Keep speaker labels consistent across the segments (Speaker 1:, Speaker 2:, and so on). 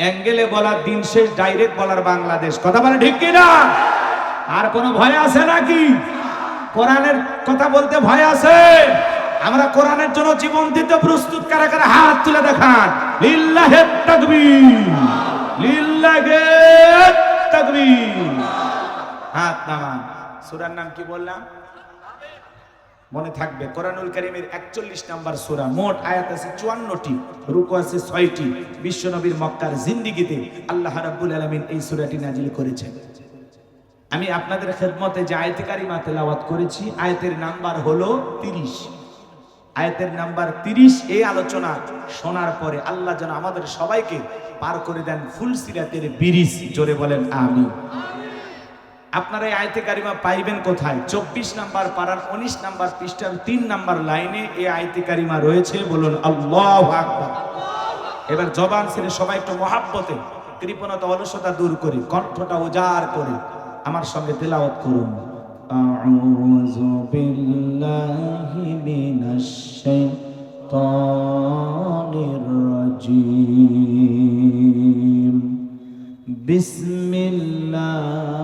Speaker 1: অ্যাঙ্গেলে বলার দিন শেষ, ডাইরেক্ট বলার বাংলাদেশ। কথা বলে ঠিক কিনা? আর কোনো ভয় আছে নাকি? কোরআনের কথা বলতে ভয় আছে? আমরা কোরআনের জন্য জীবন দিতে প্রস্তুত, কারা কারা হাত তুলে দেখান? লিল্লাহে তাকবীর। লিল্লাহে তাকবীর। হাত নামান। সূরার নাম কি বললাম? মনে থাকবে। কোরআনুল কারীমের 41 নাম্বার সূরা, মোট আয়াত আছে 54টি রুকু আছে 6টি বিশ্বনবীর মক্কার জিন্দেগিতে আল্লাহ রাব্বুল আলামিন এই সূরাটি নাজিল করেছেন। আমি আপনাদের খেদমতে যে আয়াতে কারিমা তেলাওয়াত করেছি, আয়াতের নাম্বার হলো 30 আয়াতের নাম্বার 30 এই আলোচনা শোনার পরে আল্লাহ যেন আমাদের সবাইকে পার করে দেন ফুল সিরাতের বিরিজ। জোরে বলেন, আমিন। আপনারা এই আয়তে কারিমা পাইবেন কোথায় চব্বিশ নাম্বার পাড়ার উনিশ নাম্বার পৃষ্ঠার তিন নাম্বার লাইনে এই আয়তে কারিমা রয়েছে বলুন আল্লাহ আকবার এবার জবান ছেড়ে সবাই একটু মহাব্বতে কৃপণতা অলসতা দূর করে কণ্ঠটা উজাড় করে আমার সঙ্গে তেলাওয়াত করুন أعوذ بالله من الشيطان الرجيم بسم الله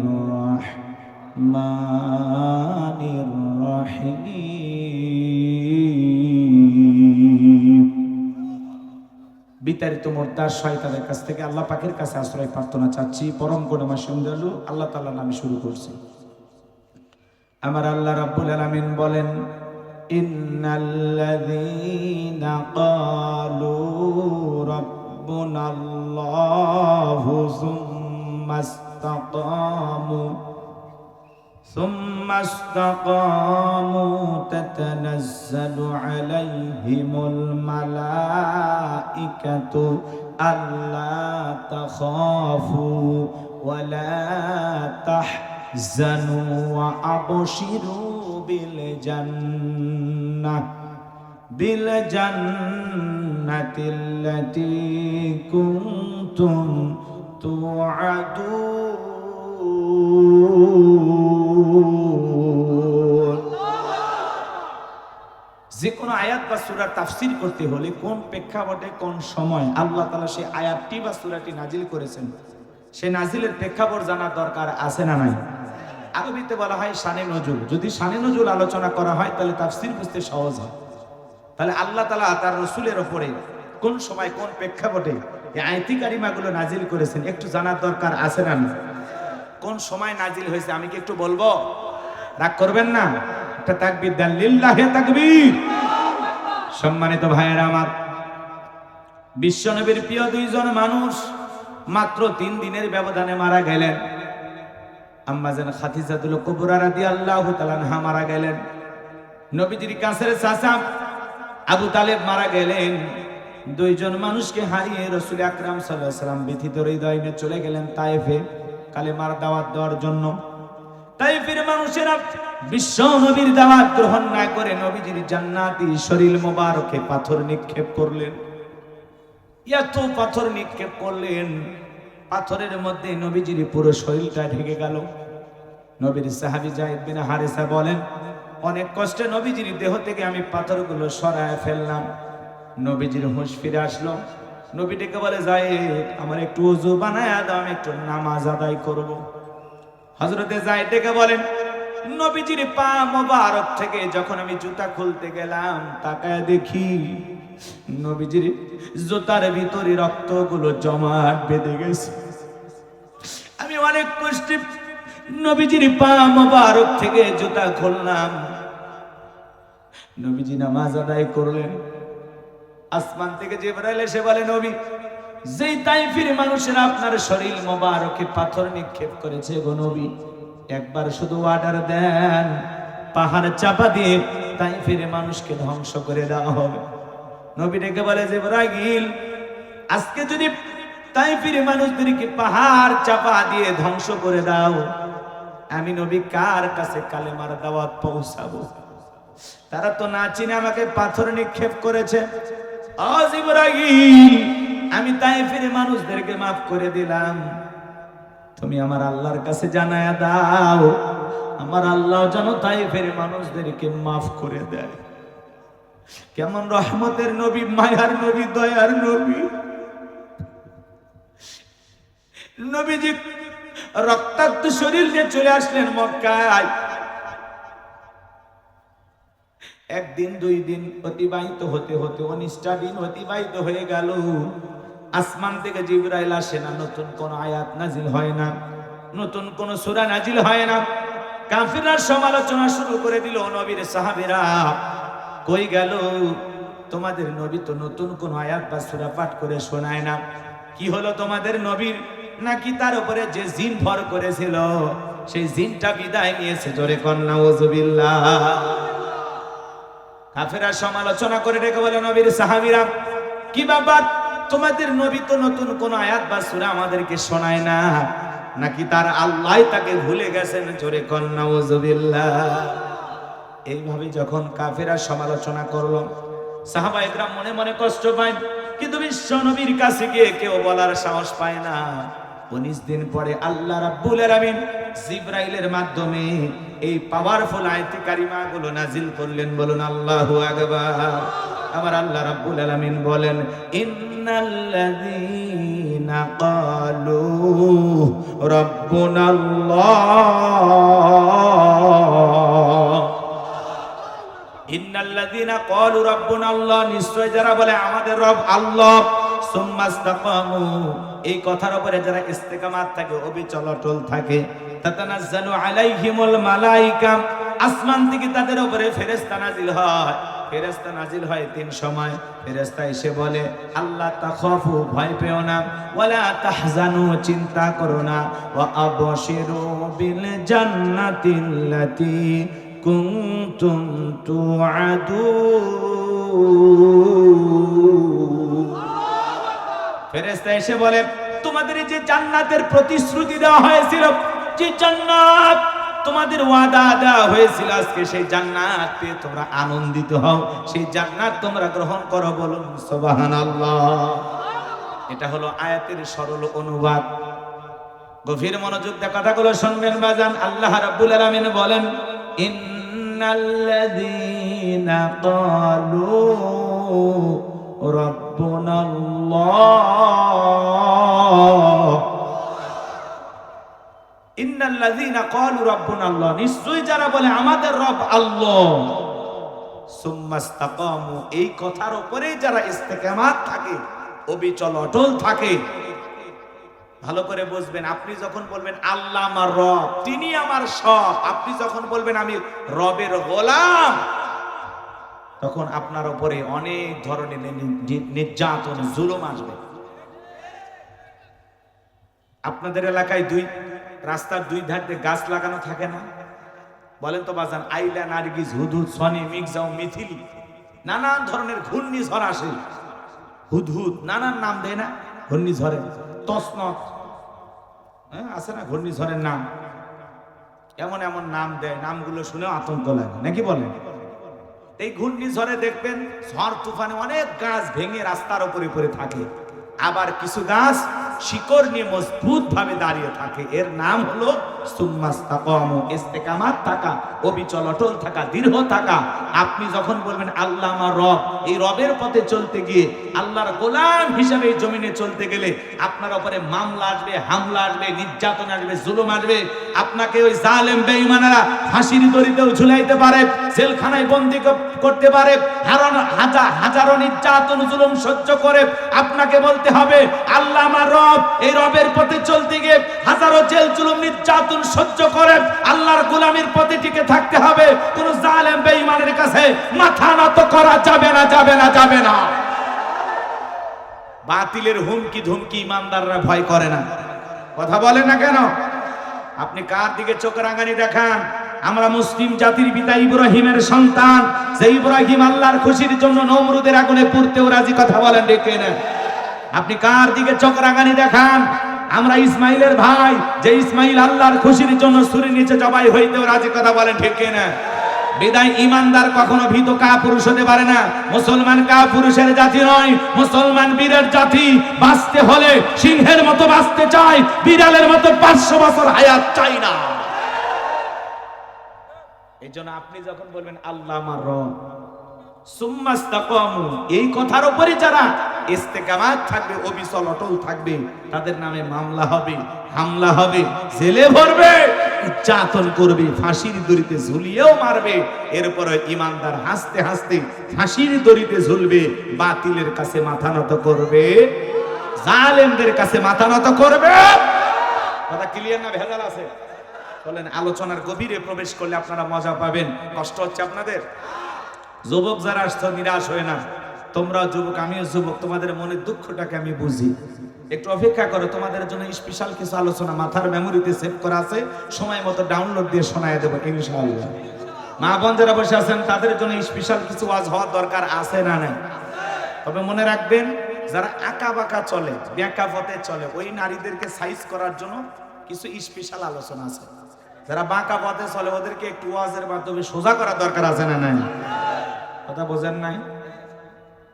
Speaker 1: الرحمن الرحيم বিতাড়িত মোর্দার শয়তানের কাছ থেকে আল্লাহ পাকের কাছে আশ্রয় প্রার্থনা চাচ্ছি পরম গুণমা সন্দেহালু আল্লাহ তাআলা নামে শুরু করছি আমার আল্লাহ রাব্বুল আলামিন বলেন ইন্নাল্লাযীনা ক্বালু রাব্বুনাল্লাহু সুম্মা استقاموا ثم استقاموا تتنزل عليهم الملائكة ألا تخافوا ولا تحزنوا وأبشروا بالجنة بالجنة التي كنتم যে কোনো আয়াত বা সূরা তাফসীর করতে হলে কোন প্রেক্ষাপটে কোন সময় আল্লাহ তাআলা সেই আয়াতটি বা সূরাটি নাজিল করেছেন? সে নাজিলের প্রেক্ষাপট জানার দরকার আছে না নাই? আরবিতে বলা হয় শানে নজুল। যদি শানে নজুল আলোচনা করা হয়, তাহলে তাফসীর বুঝতে সহজ হয়। তাহলে আল্লাহ তালা তার রসুলের ওপরে কোন সময় কোন প্রেক্ষাপটে এই আয়াতি কারিমাগুলো নাজিল করেছেন, একটু জানার দরকার আছে না কোন সময় নাজিল হয়েছে আমি কি একটু বলব? রাগ করবেন না? একটা তাকবীর দেন, লিল্লাহে তাকবীর। সম্মানিত ভাইয়েরা আমার, বিশ্বনবীর প্রিয় দুইজন মানুষ মাত্র তিন দিনের ব্যবধানে মারা গেলেন। আম্মাজান খাতিজাতুল কুবরা রাদিয়াল্লাহু তাআলা আনহা মারা গেলেন। নবীজির কাছের চাচা আবু তালেব মারা গেলেন। দুইজন মানুষকে হারিয়ে রসুল আকরাম সাল্লাহ সাল্লাম ব্যথিত হৃদয় নিয়ে চলে গেলেন তাইফে কালেমার দাওয়াত দেওয়ার জন্য। তাইফের মানুষেরা বিশ্ব নবীর দাওয়াত গ্রহণ না করে নবীজির জান্নাতি শরীর মোবারকে পাথর নিক্ষেপ করলেন। এত পাথর নিক্ষেপ করলেন, পাথরের মধ্যে নবীজির পুরো শরীরটা ঢেকে গেল। নবীর সাহাবি জাহিদ বিন হারিসা বলেন, অনেক কষ্টে নবীজির দেহ থেকে আমি পাথরগুলো সরায় ফেললাম। নবীজির হুঁশ ফিরে আসলো। নবী ডেকে বলে জাহিদ আমার একটু উজু বানায় দাও, আমি একটু নামাজ আদায় করব। হজরতে জাহিদ ডেকে বলেন, নবীজির পা মোবারক থেকে যখন আমি জুতা খুলতে গেলাম, তাকায় দেখি নবীজির জুতার ভিতরে রক্তগুলো জমাট বেঁধে গেছে। আমি অনেক কষ্টে নবীজির পা মোবারক থেকে জুতা খুললাম। নবীজি নামাজ আদায় করলেন। আসমান থেকে জিবরাইল এসে বলে, নবী, যেই তাইফির মানুষেরা আপনার শরীর মোবারকে পাথর নিক্ষেপ করেছে গো নবী, একবার শুধু অর্ডার দেন। পাহাড় চাপা দিয়ে তাইফির মানুষকে ধ্বংস করে দেওয়া হবে। নবী ডেকে বলে যে জিবরাইল, আজকে যদি তাইফির মানুষদেরকে পাহাড় চাপা দিয়ে ধ্বংস করে দাও, আমি নবী কার কাছে কালেমার দাওয়াত পৌঁছাবো? তারা তো না চিনে আমাকে পাথর নিক্ষেপ করেছে। আমি তাই ফিরে মানুষদেরকে মাফ করে দিলাম। তুমি আমার আল্লাহর কাছে জানায়া দাও, আমার আল্লাহ যেন তাই ফিরে মানুষদেরকে মাফ করে দেয়। কেমন রহমতের নবী, মায়ার নবী, দয়ার নবী। নবীজি, রক্তাক্ত শরীর নিয়ে চলে আসলেন মক্কায়। একদিন, দুই দিন অতিবাহিত হতে হতে উনিশটা দিন অতিবাহিত হয়ে গেল। আসমান থেকে জিব্রাইল আসে না, নতুন কোন আয়াত নাজিল হয় না, নতুন কোন সূরা নাজিল হয় না। কাফিররা সমালোচনা শুরু করে দিল নবীর সাহাবীরা, কই গেল? তোমাদের নবী তো নতুন কোন আয়াত বা সূরা পাঠ করে শোনায় না। কি হলো তোমাদের নবীর? নাকি তার উপরে যে জিন ভর করেছিল, সেই জিনটা বিদায় নিয়েছে, জোরে কন্যা ওজুবিল্লাহ কাফেরা সমালোচনা করে রেখে বলে, নবীর সাহাবীরা, কি ব্যাপার? তোমাদের নবী তো নতুন কোন আয়াত বা সূরা আমাদেরকে শোনায় না। নাকি তার আল্লাহ তাকে ভুলে গেছেন? জোরে কন্যা এইভাবে যখন কাফেরা সমালোচনা করল, সাহাবা মনে মনে কষ্ট পায়, কিন্তু বিশ্ব নবীর কাছে গিয়ে কেউ বলার সাহস পায় না। উনিশ দিন পরে আল্লাহ রাব্বুল আলামিন জিব্রাইলের মাধ্যমে এই পাওয়ারফুল আয়াতি কারিমা গুলো নাজিল করলেন। বলুন, আল্লাহু আকবার। আমার আল্লাহ রাব্বুল আলামিন বলেন, ইন্নাল্লাযীনা ক্বালু রাব্বুনাল্লাহ। ইন্নাল্লাযীনা ক্বালু রাব্বুনা আল্লাহ নিশ্চয় যারা বলে, আমাদের রব আল্লাহ। সুম্মাস্তাকামু। এই কথার উপরে যারা ইস্তেকামাত থাকে অবিচল অটল থাকে, তাতানাজ্জালু আলাইহিমুল মালাইকা। আসমান থেকে তাদের উপরে ফেরেশতা হয়। হয় তিন সময়। এসে বলে, আল্লাহ ভয় পেও না। ওয়ালা তাহজানু, চিন্তা করো না। ওয়া আবশিরু বিল কুনতুম ফেরেশতা এসে বলে, তোমাদের যে জান্নাতের প্রতিশ্রুতি দেওয়া হয়েছিল, যে জান্নাত তোমাদের ওয়াদা দেওয়া হয়েছিল আজকে, সেই জান্নাত পেয়ে তোমরা আনন্দিত হও, সেই জান্নাত তোমরা গ্রহণ করো বলুন, সুবহানাল্লাহ। এটা হলো আয়াতের সরল অনুবাদ। গভীর মনোযোগ দিয়ে কথাগুলো শুনবেন, বাজান। আল্লাহ রাব্বুল আলামিন বলেন, ইন্নাল্লাযীনা ক্বালু ইন্নাল্লাযীনা ক্বালু রাব্বুনাল্লাহ, নিশ্চয়ই যারা বলে আমাদের রব আল্লাহ। সুম্মাস্তাকামু, এই কথার উপরেই যারা ইস্তেকামাত থাকে, অবিচল অটল থাকে। ভালো করে বুঝবেন, আপনি যখন বলবেন, আল্লাহ আমার রব, তিনি আমার সব, আপনি যখন বলবেন, আমি রবের গোলাম তখন আপনার উপরে অনেক ধরনের নির্যাতন, জুলুম আসবে। আপনাদের এলাকায় দুই, রাস্তার দুই ধার গাছ লাগানো থাকে না? বলেন তো বাজান, আইলা, নার্গিস, হুদহুদ, সনি মিক্সাও মিথিলি, নানান ধরনের ঘূর্ণিঝড় আসে। হুদহুদ, নানান নাম দেয় না ঘূর্ণিঝড়ে? তসনত হ্যাঁ আছে না ঘূর্ণিঝড়ের নাম? এমন এমন নাম দেয়, নামগুলো শুনেও আতঙ্ক লাগে, নাকি বলেন? এই ঘূর্ণিঝড়ে দেখবেন ঝড় তুফানে অনেক গাছ ভেঙে রাস্তার উপরে পড়ে থাকে। আবার কিছু গাছ শিকড় নিয়ে মজবুত ভাবে দাঁড়িয়ে থাকে। এর নাম হলো থাকা, অবিচল, অটল থাকা থাকা। আপনি যখন বলবেন, আল্লাহ আমার রব, এই রবের পথে চলতে গিয়ে আল্লাহর গোলাম হিসাবে এই জমিনে চলতে গেলে আপনার মামলা আসবে, হামলা আসবে, নির্যাতন আসবে, জুলুম আসবে। আপনাকে ওই জালেম ফাঁসির ঝুলাইতে পারে, জেলখানায় বন্দি করতে পারে হাজার হাজারো নির্যাতন, জুলুম সহ্য করে। আপনাকে বলতে হবে, আল্লাহ আমার রব এই রবের পথে চলতে গিয়ে হাজারো জেল জুলুম নির্যাতন সহ্য করে, আল্লাহর গোলামির পথে টিকে থাকতে হবে। কোন জালেম বেঈমানের কাছে মাথা নত করা যাবে না যাবে না যাবে না। বাতিলের হুমকি ধুমকি ইমানদাররা ভয় করে না। কথা বলে না কেন? আপনি কার দিকে চোখ রাঙানি দেখান? আমরা মুসলিম জাতির পিতা ইব্রাহিমের সন্তান। যে ইব্রাহিম আল্লাহর খুশির জন্য নমরুদের আগুনে পুড়তেও রাজি, কথা বলেন ডেকে না আপনি কার দিকে চোখ দেখান? আমরা ইসমাইলের ভাই, যে ইসমাইল আল্লাহর খুশির জন্য সুরি নিচে জবাই হইতেও রাজি, কথা বলেন ঠিক না বিদায় ইমানদার কখনো ভীত কা পুরুষ হতে পারে না। মুসলমান কা পুরুষের জাতি নয়, মুসলমান বীরের জাতি। বাঁচতে হলে সিংহের মতো বাঁচতে চায়, বিড়ালের মতো পাঁচশো বছর হায়াত চাই না। এই জন্য আপনি যখন বলবেন, আল্লাহ আমার রব এই কথার উপরে যারা ইস্তেকামাত থাকবে, অবিচল অটল থাকবে, তাদের নামে মামলা হবে, হামলা হবে, জেলে ভরবে, উচ্চাতন করবে, ফাঁসির দড়িতে ঝুলিয়েও মারবে এরপরে ইমানদার হাসতে হাসতে ফাঁসির দড়িতে ঝুলবে, বাতিলের কাছে মাথা নত করবে, জালেমদের কাছে মাথা নত করবে। কথা ক্লিয়ার না ভেজাল আছে? বলেন, আলোচনার গভীরে প্রবেশ করলে আপনারা মজা পাবেন, কষ্ট হচ্ছে আপনাদের? যুবক যারা আসছো, নিরাশ হয়ে না। তোমরা যুবক, আমিও যুবক, তোমাদের মনের দুঃখটাকে আমি বুঝি। একটু অপেক্ষা করো, তোমাদের জন্য স্পেশাল কিছু আলোচনা মাথার মেমোরিতে সেভ করা আছে। সময় মতো ডাউনলোড দিয়ে শোনায় দেবো, ইনশাআল্লাহ। মা বোন যারা বসে আছেন, তাদের জন্য স্পেশাল কিছু ওয়াজ হওয়ার দরকার আছে না নাই? তবে মনে রাখবেন, যারা আঁকা বাঁকা চলে ব্যাঁকা পথে চলে, ওই নারীদেরকে সাইজ করার জন্য কিছু স্পেশাল আলোচনা আছে। যারা বাঁকা পথে চলে, ওদেরকে একটু ওয়াজের মাধ্যমে সোজা করার দরকার আছে না নাই? কথা বোঝেন নাই?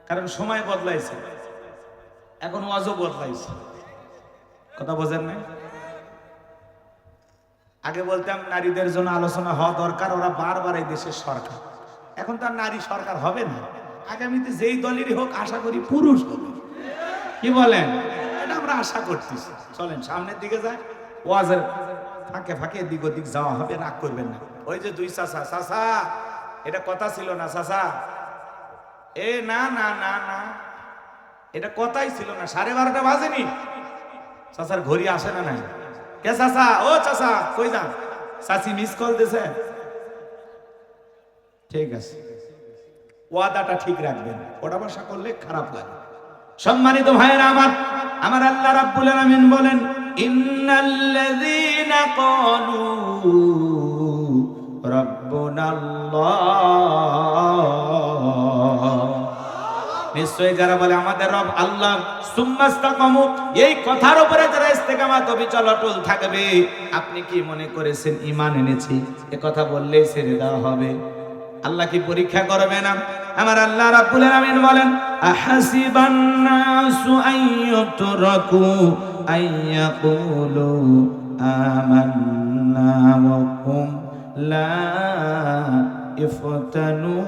Speaker 1: কারণ সময় বদলাইছে। এখন ওয়াজও বদলাইছে। কথা বোঝেন নাই? আগে বলতাম, নারীদের জন্য আলোচনা হওয়া দরকার, ওরা বারবার এই দেশের সরকার। এখন তার নারী সরকার হবে না। আগামীতে যেই দলেরই হোক, আশা করি পুরুষ হবে। কি বলেন? এটা আমরা আশা করতেছি। চলেন, সামনের দিকে যায় ওয়াজের ফাঁকে ফাঁকে এদিক ওদিক যাওয়া হবে, রাগ করবেন না। ওই যে দুই চাষা চাষা এটা কথা ছিল না চাষা এ, না না না না। এটা কথাই ছিল না, সাড়ে বারোটা বাজেনি। চাচার ঘড়ি আসে না নাই। কে চাচা? ও চাচা, কই যান? চাচি মিস কল দিছে। ঠিক আছে। ওয়াদাটা ঠিক রাখবেন। ওটা বসা করলে খারাপ লাগে। সম্মানিত ভাইয়েরা, আমার আমার আল্লাহ রাব্বুল আলামিন বলেন ইন্নাল্লাযীনা ক্বালু রাব্বুনাল্লাহ। নিশ্চয়ই যারা বলে, আমাদের রব আল্লাহ সুম্মাস্তাকামু এই কথার উপরে যারা ইস্তেকামাত অবিচল অটল থাকবে, আপনি কি মনে করেছেন ইমান এনেছি? এ কথা বললেই ছেড়ে দেওয়া হবে। আল্লাহ কি পরীক্ষা করবে না? আমার আল্লাহ রাব্বুল আলামিন বলেন আহাসিবান নাসু আইয়ুতরাকু আইয়াকুলু আমান্না ওয়া হুম ইফতানুন।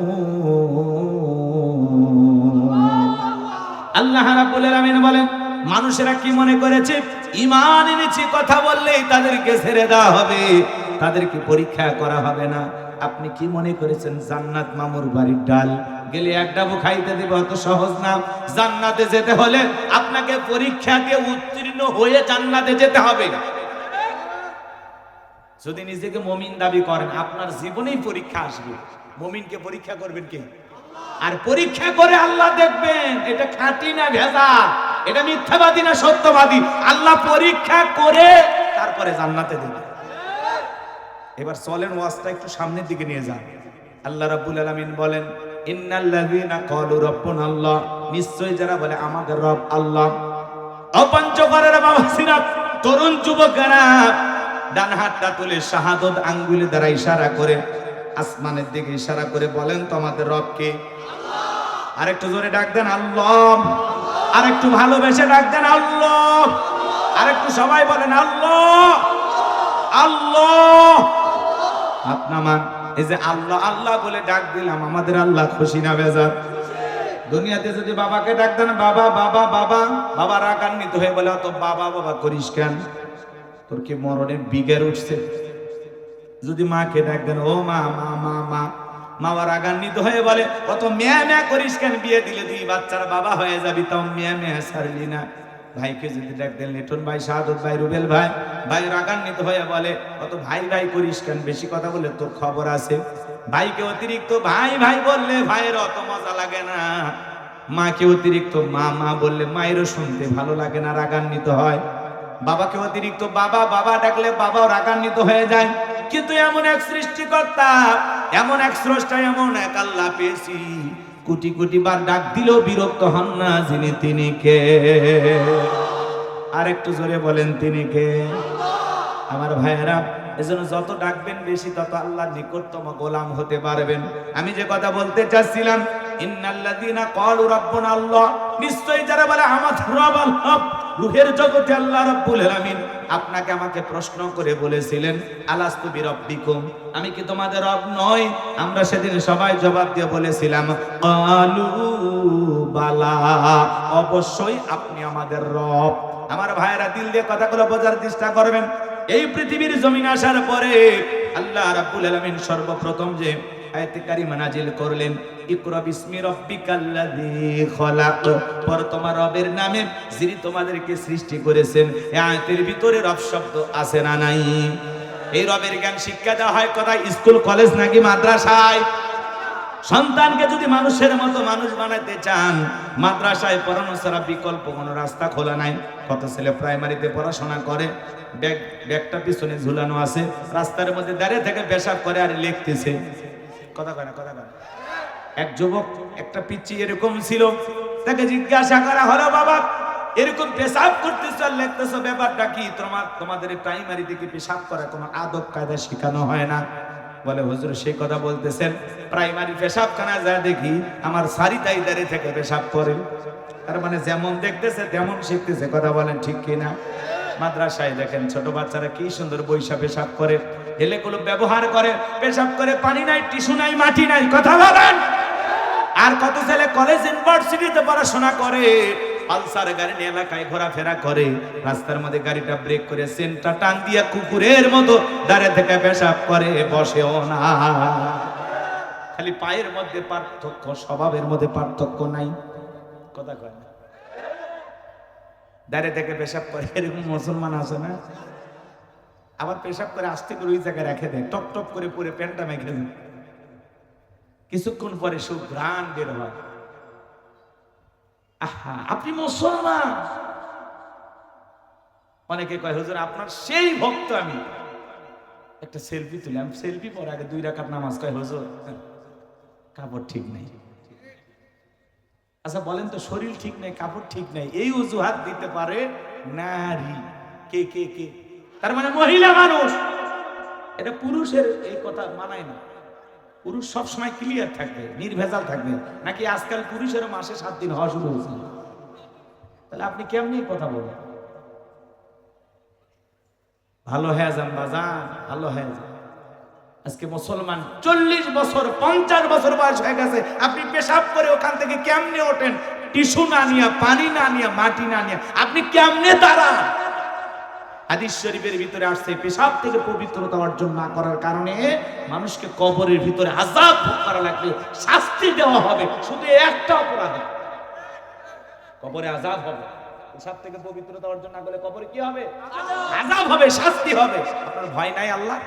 Speaker 1: আল্লাহ বলেন, মানুষেরা কি মনে করেছে? ঈমান এনেছি, কথা বললেই তাদেরকে ছেড়ে দেওয়া হবে, তাদেরকে পরীক্ষা করা হবে না। আপনি কি মনে করেছেন, জান্নাত মামুর বাড়ির ডাল? গেলে এক ডাবু খাইতে দেবে, অত সহজ না। জান্নাতে যেতে হলে আপনাকে পরীক্ষাকে উত্তীর্ণ হয়ে জান্নাতে যেতে হবে। যদি নিজেকে মমিন দাবি করেন আপনার জীবনেই পরীক্ষা আসবে। মমিনকে পরীক্ষা করবেন কে? আর পরীক্ষা করে আল্লাহ দেখবেন এটা খাঁটি না ভেজা এটা মিথ্যাবাদী না সত্যবাদী। আল্লাহ পরীক্ষা করে তারপরে জান্নাতে দেবে এবার চলেন ওয়াজটা একটু সামনের দিকে নিয়ে যান। আল্লাহ রাব্বুল আলামিন বলেন ইন্নাল্লাযীনা ক্বালু রাব্বুনা আল্লাহ। নিশ্চয় যারা বলে আমাদের রব আল্লাহ। অপঞ্চকরের বাবা সিরাত তরুণ যুবকেরা ডান হাতটা তুলে শাহাদত আঙ্গুলি দ্বারা ইশারা করে আসমানের দিকে ইশারা করে বলেন তো আমাদের রব কে? আরেকটু জোরে ডাক দেন আল্লাহ। আরেকটু ভালোবেসে ডাক দেন আল্লাহ। আরেকটু সবাই বলেন আল্লাহ। আল্লাহ। আপনামান এই যে আল্লাহ আল্লাহ বলে ডাক দিলাম আমাদের আল্লাহ খুশি না বেজার? দুনিয়াতে যদি বাবাকে ডাক দেন বাবা বাবা বাবা বাবা রাগান্বিত হয়ে বলে অত বাবা বাবা করিস কেন? তোর কি মরণের বিগের উঠছে? যদি মাকে ডাক দেন, ও মা মা মা মা। মা রাগান্বিত হয়ে বলে, অত মেয়া মেয়া করিস কেন? বিয়ে দিলে তুই বাচ্চার বাবা হয়ে যাবি তাও মেয়া মেয়া সারলি না। ভাইকে যদি ডাক দেন, লিটন ভাই, শাহাদত ভাই, রুবেল ভাই। ভাই রাগান্বিত হয়ে বলে, অত ভাই ভাই করিস কেন? বেশি কথা বলে তোর খবর আছে। ভাইকে অতিরিক্ত, ভাই ভাই বললে ভাইয়ের অত মজা লাগে না। মাকে অতিরিক্ত, মা মা বললে মায়েরও শুনতে ভালো লাগে না। রাগান্বিত হয়। বাবাকে অতিরিক্ত বাবা বাবা ডাকলে বাবাও রাগান্বিত হয়ে যায়। কিন্তু এমন এক সৃষ্টিকর্তা, এমন এক স্রষ্টা, এমন এক আল্লাহ পেয়েছি। কোটি কোটি বার ডাক দিলেও বিরক্ত হন না যিনি, তিনি কে? আর একটু জোরে বলেন, তিনি কে? আমার ভাইয়েরা, এজন্য যত ডাকবেন বেশি তত আল্লাহর নিকটতম গোলাম হতে পারবেন। আমি যে কথা বলতে চাচ্ছিলাম, ইন্নাল্লাযীনা ক্বালু রাব্বুনা আল্লাহ, নিশ্চয়ই যারা বলে আমাদের রব আল্লাহ রুহের জগতে আল্লাহ রাব্বুল আলামিন আপনাকে আমাকে প্রশ্ন করে বলেছিলেন, আলাস্তু বিরব্বিকুম? আমি কি তোমাদের রব নই? আমরা সেদিন সবাই জবাব দিয়ে বলেছিলাম, কালু বালা। অবশ্যই আপনি আমাদের রব। আমার ভাইয়েরা, দিল দিয়ে কথাগুলো বোঝার চেষ্টা করবেন। এই পৃথিবীর জমিন আসার পরে আল্লাহ রাব্বুল আলামিন সর্বপ্রথম যে আয়াতে কারিমা নাজিল করলেন ইকরা বিসমি খলাক। পর তোমার রবের নামে যিনি তোমাদেরকে সৃষ্টি করেছেন আয়াতের ভিতরে রব শব্দ আছে না নাই? এই রবের জ্ঞান শিক্ষা দেওয়া হয় কোথায়? স্কুল, কলেজ নাকি মাদ্রাসায়? সন্তানকে যদি মানুষের মতো মানুষ বানাতে চান, মাদ্রাসায় পড়ানো ছাড়া বিকল্প কোনো রাস্তা খোলা নাই। কত ছেলে প্রাইমারিতে পড়াশোনা করে, ব্যাগ, ব্যাগটা পিছনে ঝুলানো আছে, রাস্তার মধ্যে দাঁড়িয়ে থেকে পেশাব করে আর লিখতেছে। কথা কয় না, কথা কয়। এক যুবক, একটা পিচ্ছি এরকম ছিল। তাকে জিজ্ঞাসা করা হলো, বাবা, এরকম পেশাব করতেছ? আর লিখতেছ ব্যাপারটা কি? তোমার, তোমাদের প্রাইমারি থেকে পেশাব করা কোনো আদব, কায়দা শেখানো হয় না? বলে, হুজুর সেই কথা বলতেছেন। প্রাইমারি পেশাবখানা যা দেখি, আমার সারি দায়িদারি থেকে পেশাব করে। তার মানে যেমন দেখতেছে, তেমন শিখতেছে। কথা বলেন ঠিক কিনা? মাদ্রাসায় দেখেন, ছোট বাচ্চারা কি সুন্দর বৈশা পেশাব করে। এলেগুলো ব্যবহার করে, পেশাব করে, পানি নাই, টিস্যু নাই, মাটি নাই। কথা বলেন! আর কত ছেলে কলেজ ইউনিভার্সিটিতে পড়াশোনা করে? পালসার গাড়ি নিয়ে এলাকায় ঘোরাফেরা করে। রাস্তার মধ্যে গাড়িটা ব্রেক করে সেন্টা টান দিয়া কুকুরের মতো দাঁড়িয়ে থেকে পেশাব করে, বসেও না। খালি পায়ের মধ্যে পার্থক্য, স্বভাবের মধ্যে পার্থক্য নাই। কথা কয় না। দাঁড়িয়ে থেকে পেশাব করে, এরকম মুসলমান আছে না? আবার পেশাব করে আস্তে করে ওই জায়গায় রেখে দেয়, টপ টপ করে পুরে প্যান্টটা মেখে দেয়। কিছুক্ষণ পরে সুঘ্রাণ বের হয়। আহা, আপনি মুসলমান। অনেকে কয়, হুজুর, আপনার সেই ভক্ত আমি। একটা সেলফি তুললাম। সেলফি পরে আগে দুই রাকাত নামাজ কয়, হুজুর, কাপড় ঠিক নেই। আচ্ছা বলেন তো, শরীর ঠিক নেই, কাপড় ঠিক নেই, এই অজুহাত দিতে পারে নারী। কে কে কে? তার মানে মহিলা মানুষ। এটা পুরুষের এই কথা মানায় না। পুরুষ সবসময় ক্লিয়ার থাকবে, নির্ভেজাল থাকবে। নাকি আজকাল পুরুষেরও মাসে সাত দিন হওয়া শুরু হয়েছে? তাহলে আপনি কেমনি কথা বলেন? ভালো হয়ে যান বাজান ভালো হয়ে আজকে মুসলমান চল্লিশ বছর, পঞ্চাশ বছর বয়স হয়ে গেছে। আপনি পেশাব করে ওখান থেকে কেমনে ওঠেন? টিস্যু না নিয়ে, পানি না নিয়ে, মাটি না নিয়ে। আপনি কেমনে দাঁড়ান? হাদিস শরীফের ভিতরে আসছে, পেশাব থেকে পবিত্রতা অর্জন না করার কারণে মানুষকে কবরের ভিতরে আজাব ভোগ করা লাগবে, শাস্তি দেওয়া হবে, শুধু একটা অপরাধে। কবরে আজাব হবে। পেশাব থেকে পবিত্রতা অর্জন না করলে কবরে কি হবে? আজাব হবে, শাস্তি হবে। আপনার ভয় নাই আল্লাহ?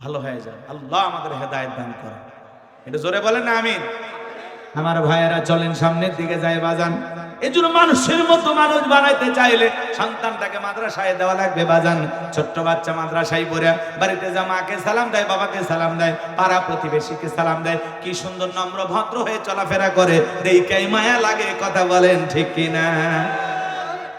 Speaker 1: ভালো হয়ে যান। আল্লাহ আমাদের হেদায়েত দান করে এটা জোরে বলেন না, আমিন। আমার ভাইয়েরা, চলেন সামনের দিকে যায় বাজান। এই জন্য মানুষের মতো মানুষ বানাইতে চাইলে সন্তানটাকে মাদ্রাসায় দেওয়া লাগবে, বাজান। ছোট্ট বাচ্চা মাদ্রাসায় পড়ে, বাড়িতে যা মাকে সালাম দেয়, বাবাকে সালাম দেয়, পাড়া প্রতিবেশীকে সালাম দেয়, কি সুন্দর নম্র ভদ্র হয়ে চলাফেরা করে। দেইকাই মায়া লাগে, কথা বলেন, ঠিক কিনা?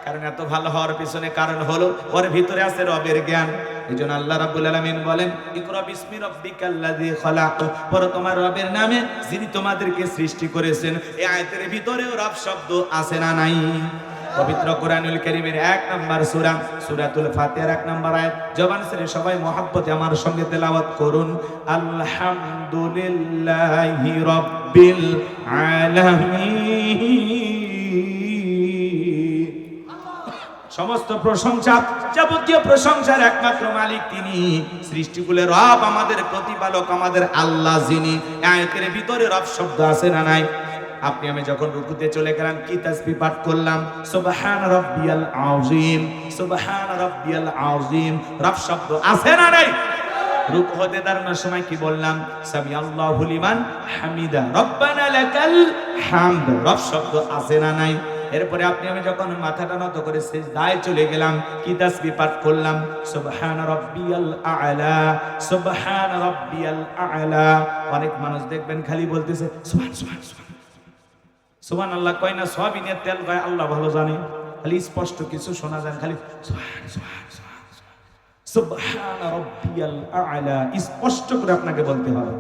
Speaker 1: কারণ এত ভালো হওয়ার পিছনে কারণ হলো ওর ভিতরে আছে রবের জ্ঞান। এই জন্য আল্লাহ রাব্বুল আলামিন বলেন, ইকরা বিসমি রাব্বিকাল্লাযী খলাক পর তোমার রবের নামে যিনি তোমাদেরকে সৃষ্টি করেছেন এই আয়াতের ভিতরেও রব শব্দ আছে না নাই। পবিত্র কোরআনুল কারীমের এক নাম্বার সূরা, সূরাতুল ফাতিহার এক নাম্বার আয়াত। জবান ছেড়ে সবাই মহব্বতে আমার সঙ্গে তেলাওয়াত করুন। আলহামদুলিল্লাহি রাব্বিল আলামিন। সমস্ত প্রশংসা, যাবতীয় প্রশংসার একমাত্র মালিক তিনি। সৃষ্টিকুলের রব আমাদের প্রতিপালক, আমাদের আল্লাহ যিনি। আয়াতের ভিতরে রব শব্দ আছে না নাই? আপনি আমি যখন রুকুতে চলে গেলাম, কি তাসবিহ পাঠ করলাম? সুবহান রাব্বিয়াল আযীম, সুবহান রাব্বিয়াল আযীম। রব শব্দ আছে না নাই? রুকু হতে দাঁড়ানোর সময় কি বললাম? সামি আল্লাহু লিমান হামিদা, রব্বানা লাকাল হামদ। রব শব্দ আছে না নাই? এরপরে আপনি, আমি যখন মাথাটা নত করে দায় চলে গেলাম, কি তাসবিহ পাঠ করলাম? সুবহান আ'লা সুবহান আ'লা। অনেক মানুষ দেখবেন খালি বলতেছে, সুবহান সুবহান সুবহান। সুবহান আল্লাহ কয় না সয়াবিনের তেল কয় আল্লাহ ভালো জানে। খালি স্পষ্ট কিছু শোনা যায় খালি সুবহান সুবহান। সুবহান রাব্বিয়াল আ'লা, স্পষ্ট করে আপনাকে বলতে হবে।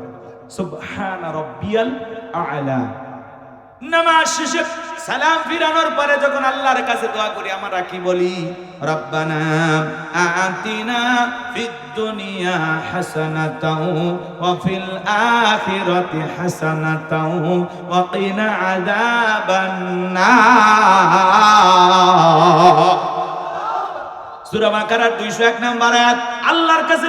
Speaker 1: সুবহান রাব্বিয়াল আ'লা। নামাজ শেষে সালাম ফিরানোর পরে যখন আল্লাহর কাছে দোয়া করি, আমরা কি বলি? রব্বানা আতিনা ফিদ দুনিয়া হাসানাতাও ওয়া ফিল আখিরাতি হাসানাতাও ওয়া কিনা আযাবান নার। সূরা বাকারার 201 নম্বর আয়াত, আল্লাহর কাছে